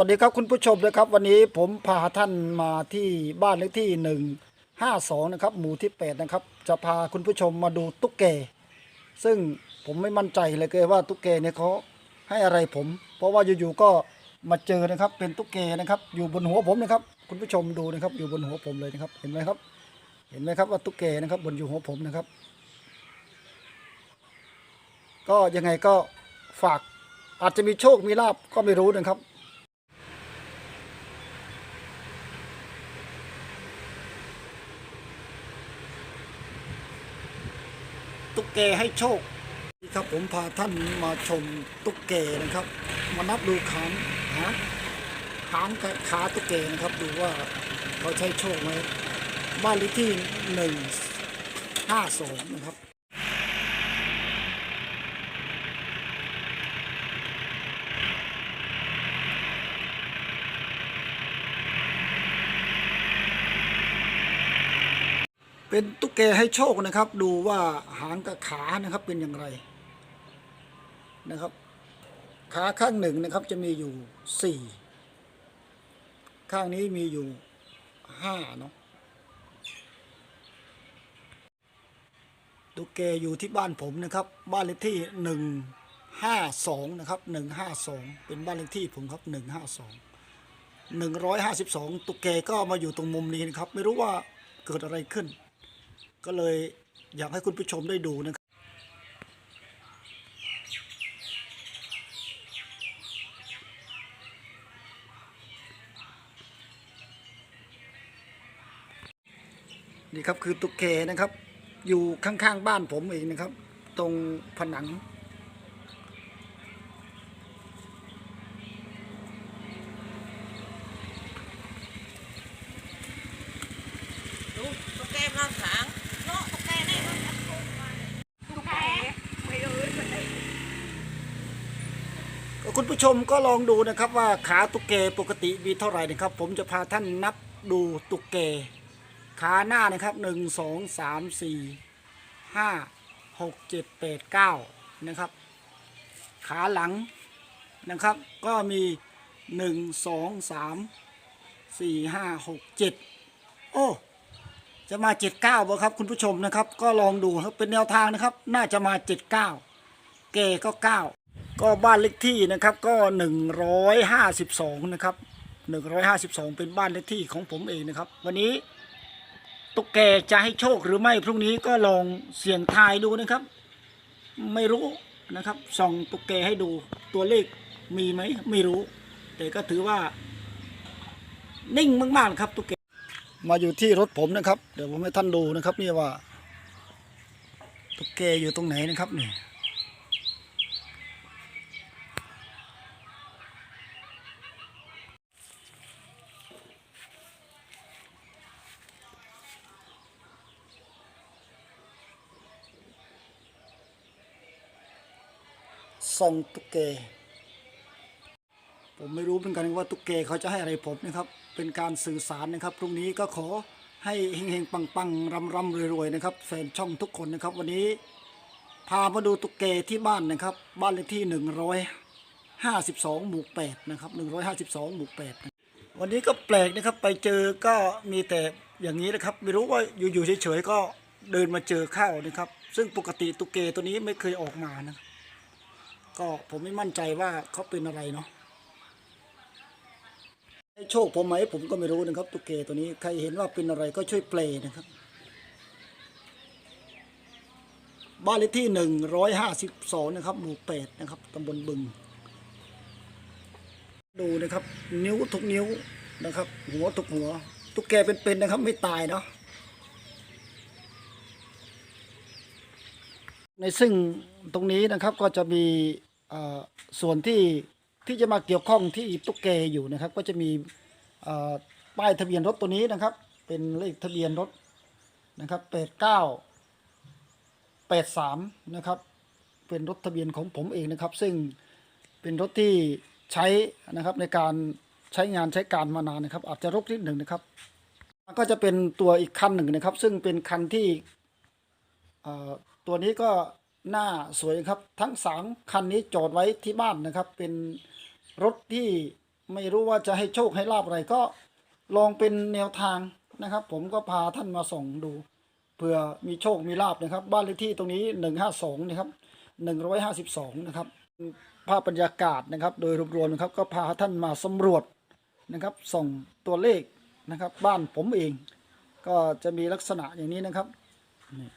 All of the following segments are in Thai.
สวัสดีครับคุณผู้ชมนะครับ วันนี้ผมพาท่านมาที่บ้านเลขที่หนึ่งห้าสองนะครับ หมู่ที่แปดนะครับ จะพาคุณผู้ชมมาดูตุ๊กแก ซึ่งผมไม่มั่นใจเลยเกว่าตุ๊กแกเนี่ยเขาให้อะไรผม เพราะว่าอยู่ๆก็มาเจอนะครับ เป็นตุ๊กแกนะครับ อยู่บนหัวผมนะครับ คุณผู้ชมดูนะครับ อยู่บนหัวผมเลยนะครับ เห็นไหมครับ เห็นไหมครับว่าตุ๊กแกนะครับ บนอยู่หัวผมนะครับ ก็ยังไงก็ฝากอาจจะมีโชคมีลาบก็ไม่รู้นะครับ แกให้โชคนี่ครับผมพาท่านมาชมตุ๊กแกนะครับ มานับดูขานหาขางกับขาตุ๊กแกนะครับ ดูว่าเขาใช้โชคไหมบ้านเลขที่หนึ่งห้าสองนะครับ เป็นตุ๊กแกให้โชคนะครับ ดูว่าหางกับขานะครับเป็นอย่างไรนะครับ ขาข้างหนึ่งนะครับจะมีอยู่สี่ข้างนี้มีอยู่ห้าเนาะตุ๊กแกอยู่ที่บ้านผมนะครับ บ้านเลขที่หนึ่งห้าสองนะครับหนึ่งห้าสองเป็นบ้านเลขที่ผมครับหนึ่งห้าสองหนึ่งร้อยห้าสิบสองตุ๊กแกก็มาอยู่ตรงมุมนี้นะครับ ไม่รู้ว่าเกิดอะไรขึ้น ก็เลยอยากให้คุณผู้ชมได้ดูนะครับนี่ครับคือตุ๊กแกนะครับ อยู่ข้างๆบ้านผมเองนะครับ ตรงผนังดูตุ๊กแกมาหางเนาะตุ๊กแกนี่มันจะถูกมาตุ๊กแกไม่รู้มันได้ คุณ ผู้ชมก็ลองดูนะครับว่าขาตุกแกปกติมีเท่าไหร่นะครับ ผมจะพาท่านนับดูตุกแกขาหน้านะครับหนึ่งสองสามสี่ห้าหกเจ็ดแปดเก้านะครับ ขาหลังนะครับ ก็มีหนึ่งสองสามสี่ห้าหกเจ็ดโอ้จะมาเจ็ดเก้าบ่ครับคุณผู้ชมนะครับ ก็ลองดูครับเป็นแนวทางนะครับ น่าจะมาเจ็ดเก้าเกก็เก้า ก็บ้านเลขที่นะครับก็หนึ่งร้อยห้าสิบสองนะครับหนึ่งร้อยห้าสิบสองเป็นบ้านเลขที่ของผมเองนะครับ วันนี้ตุ๊กแกจะให้โชคหรือไม่พรุ่งนี้ก็ลองเสี่ยงทายดูนะครับ ไม่รู้นะครับส่องตุ๊กแกให้ดูตัวเลขมีไหมไม่รู้ แต่ก็ถือว่า นิ่งมากๆครับตุ๊กแกมาอยู่ที่รถผมนะครับ เดี๋ยวผมให้ท่านดูนะครับ นี่ว่าตุ๊กแกอยู่ตรงไหนนะครับเนี่ย ส่องตุ๊กแกผมไม่รู้เหมือนกันว่าตุ๊กแกเขาจะให้อะไรผมนะครับ เป็นการสื่อสารนะครับพรุ่งนี้ก็ขอให้เฮงๆปังๆร่ำๆรวยๆนะครับแฟนช่องทุกคนนะครับ วันนี้พามาดูตุ๊กแกที่บ้านนะครับ บ้านเลขที่หนึ่งร้อยห้าสิบสองหมู่แปดนะครับหนึ่งร้อยห้าสิบสองหมู่แปดวันนี้ก็แปลกนะครับ ไปเจอก็มีแต่อย่างนี้นะครับ ไม่รู้ว่าอยู่ๆเฉยๆก็เดินมาเจอเข้านะครับ ซึ่งปกติตุ๊กแกตัวนี้ไม่เคยออกมานะครับ ก็ผมไม่มั่นใจว่าเขาเป็นอะไรเนาะโชคผมไหมผมก็ไม่รู้นะครับตุ๊กแกตัวนี้ใครเห็นว่าเป็นอะไรก็ช่วยเปลนะครับ บ้านเลขที่หนึ่งร้อยห้าสิบสองนะครับ หมู่แปดนะครับตำบลบึง ดูนะครับ นิ้วทุกนิ้วนะครับ หัวทุกหัว ตุ๊กแกเป็นๆนะครับ ไม่ตายเนาะในซึ่งตรงนี้นะครับก็จะมี ส่วนที่ที่จะมาเกี่ยวข้องที่ตุ๊กแกอยู่นะครับ ก็จะมีป้ายทะเบียนรถตัวนี้นะครับ เป็นเลขทะเบียนรถนะครับแปดเก้าแปดสามนะครับ เป็นรถทะเบียนของผมเองนะครับ ซึ่งเป็นรถที่ใช้นะครับในการใช้งานใช้การมานานนะครับ อาจจะรกนิดหนึ่งนะครับก็จะเป็นตัวอีกคันหนึ่งนะครับ ซึ่งเป็นคันที่ตัวนี้ก็ หน้าสวยครับ ทั้งสามคันนี้จอดไว้ที่บ้านนะครับ เป็นรถที่ไม่รู้ว่าจะให้โชคให้ลาบอะไรก็ลองเป็นแนวทางนะครับ ผมก็พาท่านมาส่องดูเผื่อมีโชคมีลาบนะครับ บ้านเลขที่ตรงนี้หนึ่งห้าสองนะครับหนึ่งร้อยห้าสิบสองนะครับภาพบรรยากาศนะครับ โดยรวมๆนะครับ ก็พาท่านมาสำรวจนะครับ ส่งตัวเลขนะครับ บ้านผมเอง ก็จะมีลักษณะอย่างนี้นะครับนี่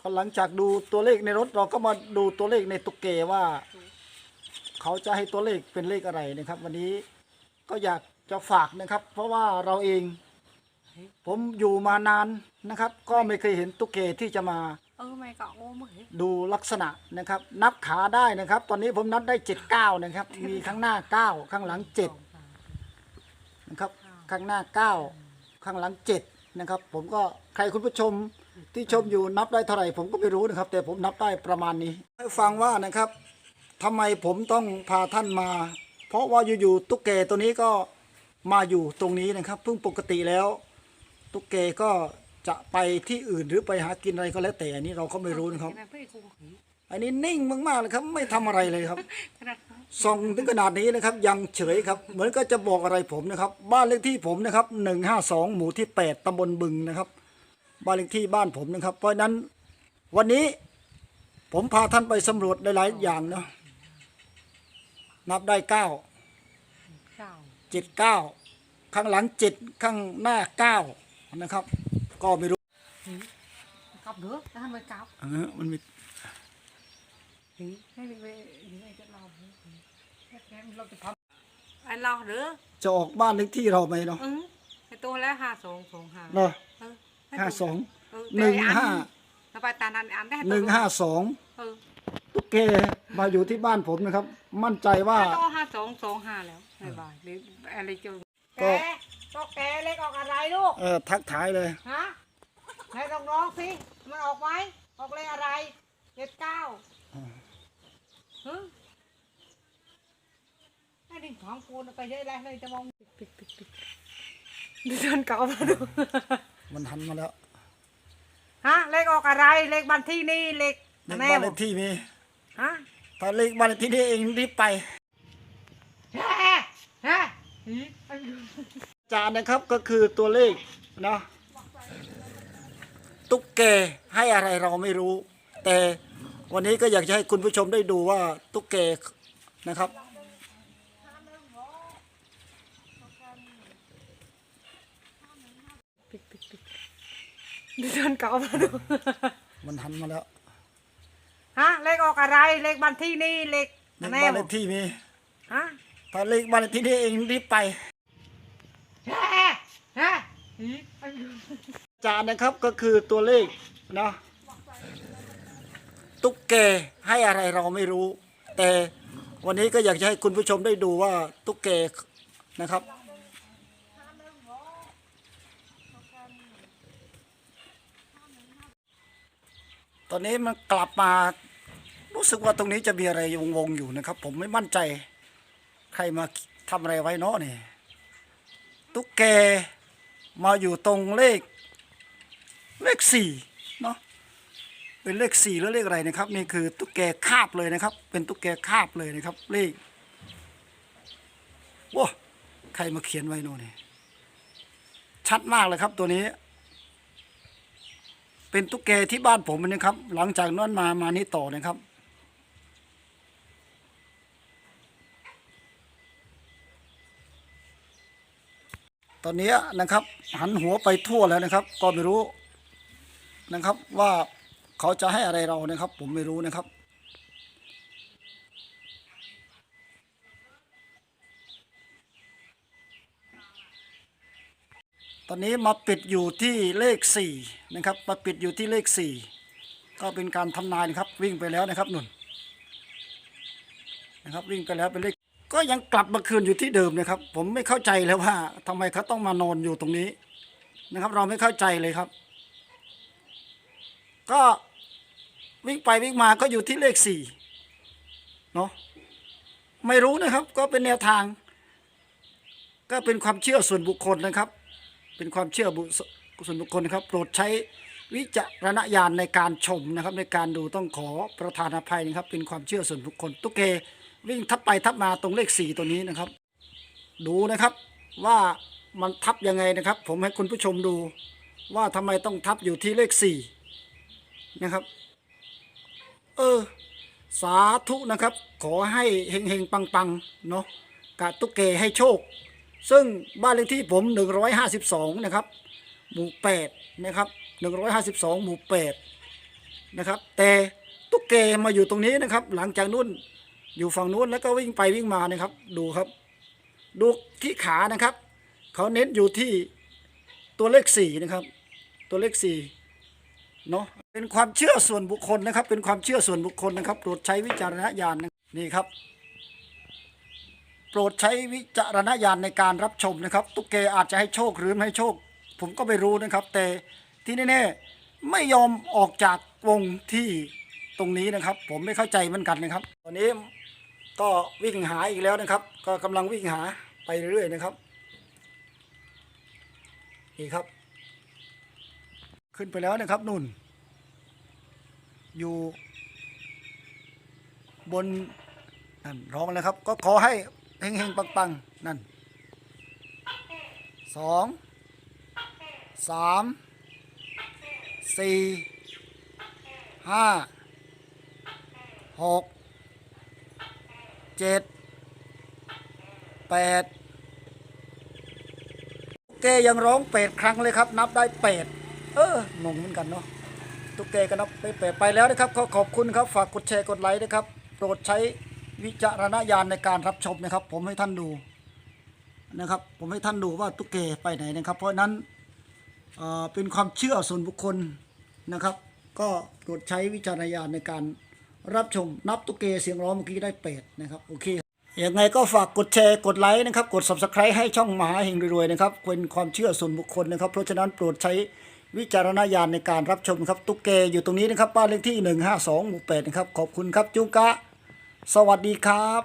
ก็หลังจากดูตัวเลขในรถเราก็มาดูตัวเลขในตุ๊กเกว่า เขาจะให้ตัวเลขเป็นเลขอะไรนะครับ วันนี้ก็อยากจะฝากนะครับ เพราะว่าเราเอง ผมอยู่มานานนะครับ ก็ไม่เคยเห็นตุ๊กเกที่จะมาดูลักษณะนะครับ นับขาได้นะครับ ตอนนี้ผมนับได้เจ็ดเก้านะครับ มีข้างหน้าเก้าข้างหลังเจ็ดนะครับ ข้างหน้าเก้าข้างหลังเจ็ดนะครับ ผมก็ใครคุณผู้ชม ที่ชมอยู่นับได้เท่าไหร่ผมก็ไม่รู้นะครับ แต่ผมนับได้ประมาณนี้ให้ฟังว่านะครับทำไมผมต้องพาท่านมา เพราะว่าอยู่ๆตุ๊กแกตัวนี้ก็มาอยู่ตรงนี้นะครับเพิ่งปกติแล้ว ตุ๊กแกก็จะไปที่อื่นหรือไปหากินอะไรก็แล้วแต่อันนี้เราก็ไม่รู้นะครับไม่คุมผีอันนี้นิ่งมากๆเลยครับ ไม่ทำอะไรเลยครับขนาดส่องถึงขนาดนี้นะครับ ยังเฉยครับ เหมือนก็จะบอกอะไรผมนะครับ บ้านเลขที่ผมนะครับหนึ่งห้าสองหมู่ที่แปดตำบลบึงนะครับ บ้านเลขที่บ้านผมนะครับ เพราะฉะนั้นวันนี้ผมพาท่านไปสำรวจหลายๆอย่างเนาะนับได้เก้าเก้าเจ็ดเก้าข้างหลังเจ็ดข้างหน้าเก้านะครับ ก็ไม่รู้กับเด้อแล้วทำไมกับเออมันมีผีให้ไปให้จะเราแค่เราจะทำไอ้เราเด้อจะออกบ้านเลขที่เราไหมเนาะอือไอ้ตัวแล้วห้าสองสองห้าเนาะเออ ห้าสองเออหนึ่งห้าแล้วไปตานันอันได้หนึ่งห้าสองเออตุ๊กแกมาอยู่ที่บ้านผมนะครับ มั่นใจว่าต้องห้าสองสองห้าแล้วบายบายหรืออะไรจะก็ แกก็แกเล็กออกอะไรลูก เออทักทายเลย ฮะให้ลองร้องสิ มันออกไหมออกเลขอะไรเจ็ดเก้าฮึไอ้ดิ่งของกูน่ะไปเยอะแล้วเลยจะมองปิดปิดปิดดิฉันเก่ามาดู มันหันมาแล้วฮะเลขออกอะไรเลขบันที่นี่เลขเลขแม่บ้านบเลอกขที่มีฮะถ้าเลขบ้านเลขที่นี่เองรีบไปแฮ่แฮ่หือจานนะครับก็คือตัวเลขเนาะตุ๊กแกให้อะไรเราไม่รู้ แต่วันนี้ก็อยากจะให้คุณผู้ชมได้ดูว่าตุ๊กแกนะครับ ปิดปิดปิด ดิฉันเก่ามาดูมันหันมาแล้วฮะเลขออกอะไรเลขบันที่นี่เลขเลขแม่บ้านบเลอกขที่มีฮะถ้าเลขบ้านเลขที่นี่เองรีบไปแฮ่แฮ่หือจานนะครับก็คือตัวเลขเนาะตุ๊กแกให้อะไรเราไม่รู้ แต่วันนี้ก็อยากจะให้คุณผู้ชมได้ดูว่าตุ๊กแกนะครับ ตอนนี้มันกลับมารู้สึกว่าตรงนี้จะมีอะไรวงๆอยู่นะครับ ผมไม่มั่นใจ ใครมาทำอะไรไว้เนาะนี่ตุ๊กแกมาอยู่ตรงเลข เลขสี่เนาะเป็นเลขสี่แล้วเลขอะไรนะครับ นี่คือตุ๊กแกคาบเลยนะครับ เป็นตุ๊กแกคาบเลยนะครับ เลขว้าใครมาเขียนไว้โน่นนี่ชัดมากเลยครับตัวนี้ เป็นตุ๊กแกที่บ้านผมนะครับ หลังจากนั้นมามานี่ต่อนะครับ ตอนนี้นะครับ หันหัวไปทั่วแล้วนะครับ ก็ไม่รู้นะครับว่าเขาจะให้อะไรเรานะครับ ผมไม่รู้นะครับ ตอนนี้มาปิดอยู่ที่เลขสี่นะครับมาปิดอยู่ที่เลขสี่ก็เป็นการทำนายนะครับวิ่งไปแล้วนะครับนุ่นนะครับวิ่งไปแล้วเป็นเลขก็ยังกลับมาคืนอยู่ที่เดิมนะครับ ผมไม่เข้าใจแล้วว่าทำไมเขาต้องมานอนอยู่ตรงนี้นะครับ เราไม่เข้าใจเลยครับ ก็วิ่งไปวิ่งมาก็อยู่ที่เลขสี่เนาะไม่รู้นะครับ ก็เป็นแนวทาง ก็เป็นความเชื่อส่วนบุคคลนะครับ เป็นความเชื่อบุส่วนบุคคลนะครับ โปรดใช้วิจารณญาณในการชมนะครับ ในการดูต้องขอประธานอภัยนะครับ เป็นความเชื่อส่วนบุคคล ตุ๊กเกวิ่งทับไปทับมาตรงเลขสี่ตัวนี้นะครับ ดูนะครับว่ามันทับยังไงนะครับ ผมให้คุณผู้ชมดูว่าทำไมต้องทับอยู่ที่เลขสี่นะครับ เออ สาธุนะครับ ขอให้เฮงเฮงปังปังๆ เนาะกะตุ๊กเกให้โชค ซึ่งบ้านเลขที่ผม 152 นะครับ หมู่ 8 นะครับ 152 หมู่ 8 นะครับ แต่ตุ๊กเกมาอยู่ตรงนี้นะครับ หลังจากนู้นอยู่ฝั่งนู้นแล้วก็วิ่งไปวิ่งมานะครับ ดูครับ ดูที่ขานะครับ เขาเน้นอยู่ที่ตัวเลขสี่นะครับ ตัวเลขสี่เนาะเป็นความเชื่อส่วนบุคคลนะครับ เป็นความเชื่อส่วนบุคคลนะครับ โปรดใช้วิจารณญาณนะนี่ครับ โปรดใช้วิจารณญาณในการรับชมนะครับ ตุ๊กเกอาจจะให้โชคหรือไม่ให้โชค ผมก็ไม่รู้นะครับ แต่ที่แน่ๆไม่ยอมออกจากวงที่ตรงนี้นะครับ ผมไม่เข้าใจเหมือนกันนะครับ ตอนนี้ก็วิ่งหาอีกแล้วนะครับ ก็กำลังวิ่งหาไปเรื่อยๆนะครับนี่ครับ ขึ้นไปแล้วนะครับนุ่น อยู่บนนั่นร้องแล้วครับ ก็ขอให้ เฮงๆปังๆนั่นสองสามสี่ห้าหกเจ็ดแปดตุ๊กแกยังร้องเป็ดครั้งเลยครับ นับได้เป็ดเอองงเหมือนกันเนาะตุ๊กแกก็นับไปแปดไปแล้วนะครับก็ขอบคุณครับ ฝากกดแชร์กดไลค์นะครับ โปรดใช้ วิจารณญาณในการรับชมนะครับ ผมให้ท่านดูนะครับ ผมให้ท่านดูว่าตุ๊กแกไปไหนนะครับ เพราะนั้นเอ่อเป็นความเชื่อส่วนบุคคลนะครับ ก็โปรดใช้วิจารณญาณในการรับชมนับตุ๊กแกเสียงร้องเมื่อกี้ได้แปดนะครับโอเคยังไงก็ฝากกดแชร์กดไลค์นะครับ กด subscribe ให้ช่องมหาเฮงรวยๆนะครับเป็นความเชื่อส่วนบุคคลนะครับ เพราะฉะนั้นโปรดใช้วิจารณญาณในการรับชมครับตุ๊กแกอยู่ตรงนี้นะครับบ้านเลขที่ 152หมู่8นะครับขอบคุณครับจุงกะ สวัสดีครับ